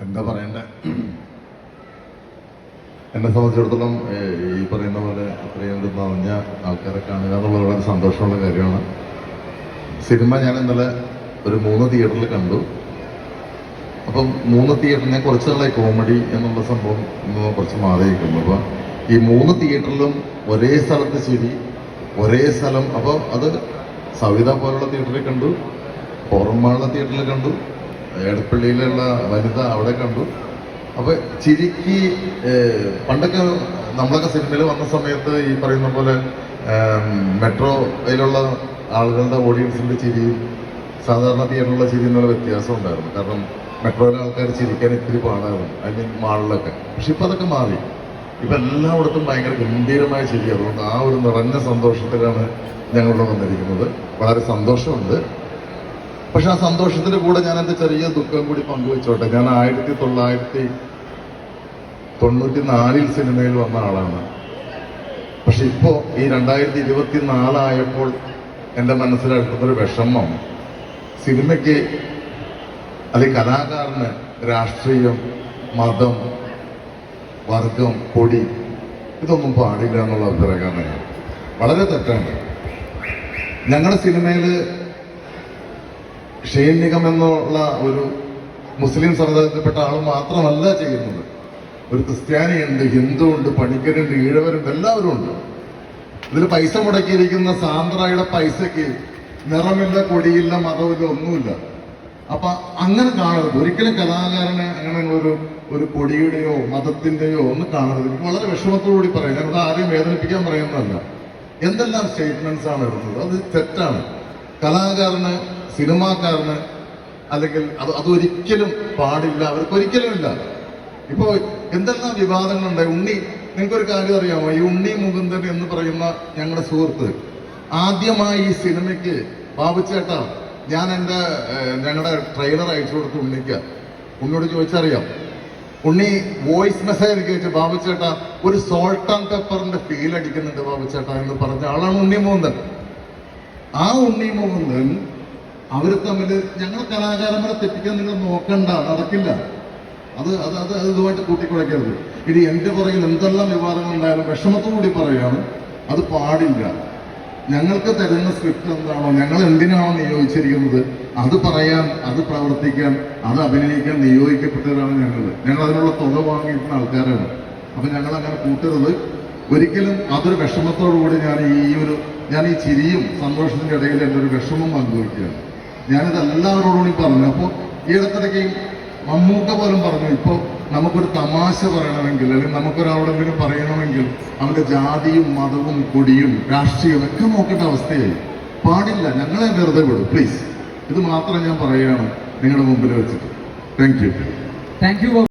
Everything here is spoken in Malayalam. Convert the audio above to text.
എന്താ പറയണ്ടേ? എന്നെ സംബന്ധിച്ചിടത്തോളം ഈ പറയുന്ന പോലെ അത്രയും നിറഞ്ഞ ആൾക്കാരെ കാണുക എന്നുള്ളത് വളരെ സന്തോഷമുള്ള കാര്യമാണ്. സിനിമ ഞാൻ ഇന്നലെ ഒരു മൂന്ന് തിയേറ്ററിൽ കണ്ടു. അപ്പം മൂന്ന് തിയേറ്ററിനെ കുറച്ച് നാളായി കോമഡി എന്നുള്ള സംഭവം കുറച്ച് മാറിയിരിക്കുന്നു. അപ്പം ഈ മൂന്ന് തിയേറ്ററിലും ഒരേ സ്ഥലത്ത് ശരി ഒരേ സ്ഥലം. അപ്പോൾ അത് സവിത പോലുള്ള തിയേറ്ററിൽ കണ്ടു പുറമാളുള്ള തിയേറ്ററിൽ കണ്ടു എടപ്പള്ളിയിലുള്ള വനിത അവിടെ കണ്ടു. അപ്പൊ ചിരിക്ക് പണ്ടൊക്കെ നമ്മളൊക്കെ സിനിമയിൽ വന്ന സമയത്ത് ഈ പറയുന്ന പോലെ മെട്രോയിലുള്ള ആളുകളുടെ ഓഡിയൻസിന്റെ ചിരിയും സാധാരണ തിയേറ്ററിലുള്ള ചിരി എന്നുള്ള വ്യത്യാസം ഉണ്ടായിരുന്നു. കാരണം മെട്രോയിലെ ആൾക്കാർ ചിരിക്കാൻ ഇത്തിരി പാടായിരുന്നു മീൻ മാളിലൊക്കെ. പക്ഷെ ഇപ്പൊ അതൊക്കെ മാറി. ഇപ്പൊ എല്ലായിടത്തും ഭയങ്കര ഗംഭീരമായ ചിരി. അതുകൊണ്ട് ആ ഒരു നിറഞ്ഞ സന്തോഷത്തിലാണ് ഞങ്ങളിവിടെ വന്നിരിക്കുന്നത്. വളരെ സന്തോഷമുണ്ട്. പക്ഷെ ആ സന്തോഷത്തിന്റെ കൂടെ ഞാൻ എന്റെ ചെറിയ ദുഃഖം കൂടി പങ്കുവെച്ചോട്ടെ. ഞാൻ ആയിരത്തി തൊള്ളായിരത്തി തൊണ്ണൂറ്റി നാലിൽ സിനിമയിൽ വന്ന ആളാണ്. പക്ഷെ ഇപ്പോ ഈ രണ്ടായിരത്തി ഇരുപത്തി നാലായപ്പോൾ എന്റെ മനസ്സിലെടുത്തൊരു വിഷമം. സിനിമയ്ക്ക് അല്ലെങ്കിൽ കലാകാരന് രാഷ്ട്രീയം മതം വർഗം പൊടി ഇതൊന്നും പാടില്ല എന്നുള്ള അഭിപ്രായക്കാരനാണ് വളരെ തെറ്റാണ്. ഞങ്ങളുടെ സിനിമയിൽ ഷെയ്ൻ നിഗം എന്നുള്ള ഒരു മുസ്ലിം സമുദായത്തിൽപ്പെട്ട ആൾ മാത്രമല്ല ചെയ്യുന്നത്. ഒരു ക്രിസ്ത്യാനിയുണ്ട് ഹിന്ദു ഉണ്ട് പണിക്കരുണ്ട് ഈഴവരുണ്ട് എല്ലാവരും ഉണ്ട് ഇതിൽ പൈസ മുടക്കിയിരിക്കുന്ന സാന്ദ്രയുടെ പൈസക്ക് നിറമില്ല കൊടിയില്ല മതമില്ല ഒന്നുമില്ല. അപ്പൊ അങ്ങനെ കാണരുത്. ഒരിക്കലും കലാകാരനെ അങ്ങനെ ഒരു ഒരു കൊടിയുടെയോ മതത്തിന്റെയോ ഒന്നും കാണരുത്. എനിക്ക് വളരെ വിഷമത്തോടുകൂടി പറയാം. ഞാനത് ആരെയും വേദനിപ്പിക്കാൻ പറയുന്നതല്ല. എന്തെല്ലാം സ്റ്റേറ്റ്മെന്റ്സ് ആണ് എടുത്തത് അത് തെറ്റാണ്. കലാകാരന് സിനിമാക്കാരന് അല്ലെങ്കിൽ അത് അതൊരിക്കലും പാടില്ല അവർക്ക് ഒരിക്കലും ഇല്ല. ഇപ്പോ എന്തെല്ലാം വിവാദങ്ങളുണ്ട് ഉണ്ണി നിങ്ങൾക്കൊരു കാര്യം അറിയാമോ? ഈ ഉണ്ണി മുകുന്ദൻ എന്ന് പറയുന്ന ഞങ്ങളുടെ സുഹൃത്ത് ആദ്യമായി ഈ സിനിമയ്ക്ക് ബാബുച്ചേട്ടാ ഞാൻ എന്റെ ഞങ്ങളുടെ ട്രെയിലർ അയച്ചു കൊടുത്തു ഉണ്ണിക്ക്. ഉണ്ണിയോട് ചോദിച്ചറിയാം. ഉണ്ണി വോയിസ് മെസ്സേജ് എനിക്ക് വെച്ചു ബാബുച്ചേട്ടാ ഒരു സോൾട്ട് ആൻഡ് പെപ്പറിന്റെ ഫീൽ അടിക്കുന്നുണ്ട് ബാബുച്ചേട്ട എന്ന് പറഞ്ഞ ആളാണ് ഉണ്ണി മുകുന്ദൻ. ആ ഉണ്ണി മുകുന്ദൻ അവർ തമ്മിൽ ഞങ്ങൾ കലാകാരന്മാരെ തെറ്റിക്കാൻ നിങ്ങൾ നോക്കണ്ട നടക്കില്ല. അത് അത് അത് ഇതുമായിട്ട് കൂട്ടിക്കുഴയ്ക്കരുത് ഇനി എന്റെ പുറകിൽ എന്തെല്ലാം വിവാദങ്ങൾ ഉണ്ടായാലും വിഷമത്തോടുകൂടി പറയുകയാണ് അത് പാടില്ല. ഞങ്ങൾക്ക് തരുന്ന സ്ക്രിപ്റ്റ് എന്താണോ ഞങ്ങൾ എന്തിനാണോ നിയോഗിച്ചിരിക്കുന്നത് അത് പറയാൻ അത് പ്രവർത്തിക്കാൻ അത് അഭിനയിക്കാൻ നിയോഗിക്കപ്പെട്ടവരാണ് ഞങ്ങൾ. ഞങ്ങൾ അതിനുള്ള തുക വാങ്ങിയിട്ടുള്ള ആൾക്കാരാണ്. അപ്പൊ ഞങ്ങൾ അങ്ങനെ കൂട്ടരുത്. ഒരിക്കലും അതൊരു വിഷമത്തോടുകൂടി ഞാൻ ഈ ഒരു ഞാൻ ഈ ചിരിയും സന്തോഷത്തിന്റെ ഇടയിൽ എന്റെ ഒരു വിഷമം പങ്കുവയ്ക്കുകയാണ്. ഞാനിത് എല്ലാവരോടും കൂടി പറഞ്ഞു അപ്പോൾ ഈ ഇടത്തിടയ്ക്ക് മമ്മൂക്ക പോലും പറഞ്ഞു ഇപ്പോൾ നമുക്കൊരു തമാശ പറയണമെങ്കിൽ അല്ലെങ്കിൽ നമുക്കൊരാളെങ്കിലും പറയണമെങ്കിൽ അവന്റെ ജാതിയും മതവും കൊടിയും രാഷ്ട്രീയവും ഒക്കെ നോക്കേണ്ട അവസ്ഥയായി. പാടില്ല ഞങ്ങളെ വെറുതെ വിടും. പ്ലീസ് ഇത് മാത്രം ഞാൻ പറയുകയാണ് നിങ്ങളുടെ മുമ്പിൽ വെച്ചിട്ട്. Thank you thank you